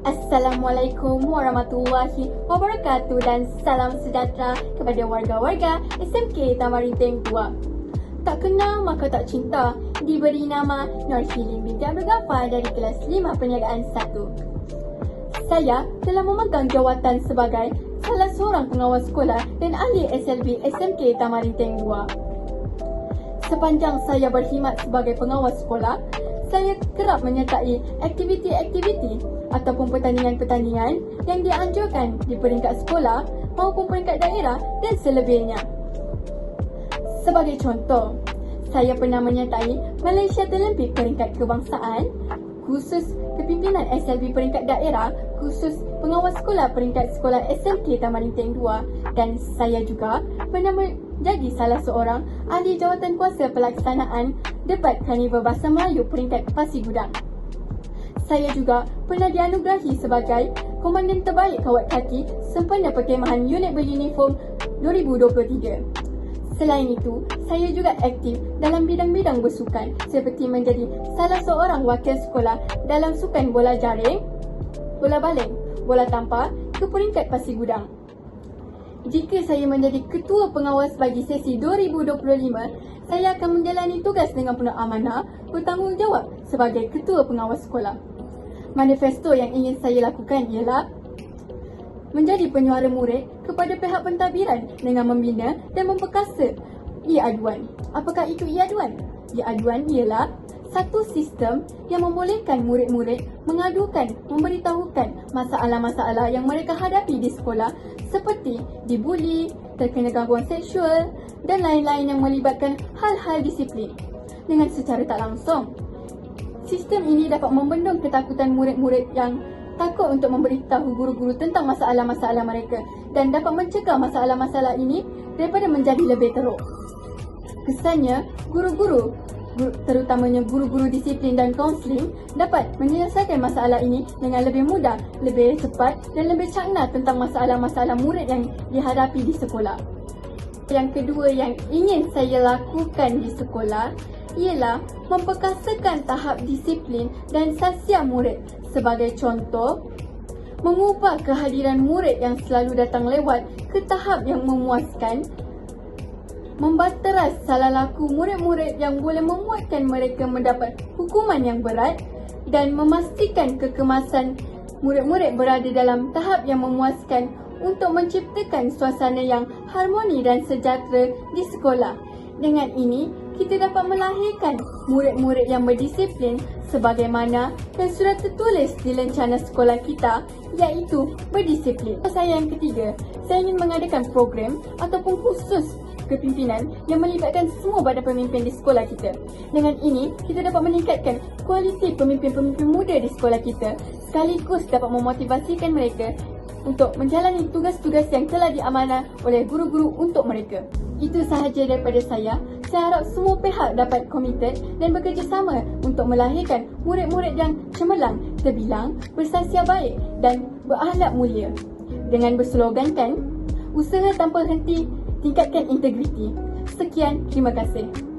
Assalamualaikum warahmatullahi wabarakatuh dan salam sejahtera kepada warga-warga SMK Tamarinting 2. Tak kenal maka tak cinta diberi nama Norhilin binti Abdul Ghaffar dari kelas 5 perniagaan 1. Saya telah memegang jawatan sebagai salah seorang pengawas sekolah dan ahli SLB SMK Tamarinting 2. Sepanjang saya berkhidmat sebagai pengawas sekolah, saya kerap menyertai aktiviti-aktiviti ataupun pertandingan-pertandingan yang dianjurkan di peringkat sekolah maupun peringkat daerah dan selebihnya. Sebagai contoh, saya pernah menyertai Malaysia Olympic peringkat kebangsaan, khusus kepimpinan SLB peringkat daerah, khusus pengawas sekolah peringkat sekolah SLK Taman 2 dan saya juga pernah jadi salah seorang ahli jawatan kuasa pelaksanaan debat Karnival Bahasa Melayu peringkat Pasir Gudang. Saya juga pernah dianugerahi sebagai Komandan Terbaik Kawat Kaki sempena perkemahan unit beruniform 2023. Selain itu, saya juga aktif dalam bidang-bidang bersukan seperti menjadi salah seorang wakil sekolah dalam sukan bola jaring, bola baling, bola tampar ke peringkat Pasir Gudang jika saya menjadi ketua pengawas bagi sesi 2025, saya akan menjalani tugas dengan penuh amanah bertanggungjawab sebagai ketua pengawas sekolah. Manifesto yang ingin saya lakukan ialah menjadi penyuara murid kepada pihak pentadbiran dengan membina dan memperkasa e-aduan. Apakah itu e-aduan? E-aduan ialah satu sistem yang membolehkan murid-murid mengadukan, memberitahukan masalah-masalah yang mereka hadapi di sekolah seperti dibuli, terkena gangguan seksual dan lain-lain yang melibatkan hal-hal disiplin dengan secara tak langsung. Sistem ini dapat membendung ketakutan murid-murid yang takut untuk memberitahu guru-guru tentang masalah-masalah mereka dan dapat mencegah masalah-masalah ini daripada menjadi lebih teruk. Kesannya, guru-guru terutamanya guru-guru disiplin dan kaunseling dapat menyelesaikan masalah ini dengan lebih mudah, lebih cepat dan lebih cakna tentang masalah-masalah murid yang dihadapi di sekolah. Yang kedua yang ingin saya lakukan di sekolah ialah memperkasakan tahap disiplin dan sasia murid. Sebagai contoh, mengubah kehadiran murid yang selalu datang lewat ke tahap yang memuaskan membateras salah laku murid-murid yang boleh membuatkan mereka mendapat hukuman yang berat dan memastikan kekemasan murid-murid berada dalam tahap yang memuaskan untuk menciptakan suasana yang harmoni dan sejahtera di sekolah. Dengan ini, kita dapat melahirkan murid-murid yang berdisiplin sebagaimana yang sudah tertulis di lencana sekolah kita iaitu berdisiplin. Saya yang ketiga, saya ingin mengadakan program ataupun khusus kepimpinan yang melibatkan semua badan pemimpin di sekolah kita. Dengan ini, kita dapat meningkatkan kualiti pemimpin-pemimpin muda di sekolah kita sekaligus dapat memotivasikan mereka untuk menjalani tugas-tugas yang telah diamanah oleh guru-guru untuk mereka. Itu sahaja daripada saya. Saya harap semua pihak dapat komited dan bekerjasama untuk melahirkan murid-murid yang cemerlang, terbilang, bersasia baik dan berakhlak mulia. Dengan berslogankan, usaha tanpa henti tingkatkan integriti. Sekian, terima kasih.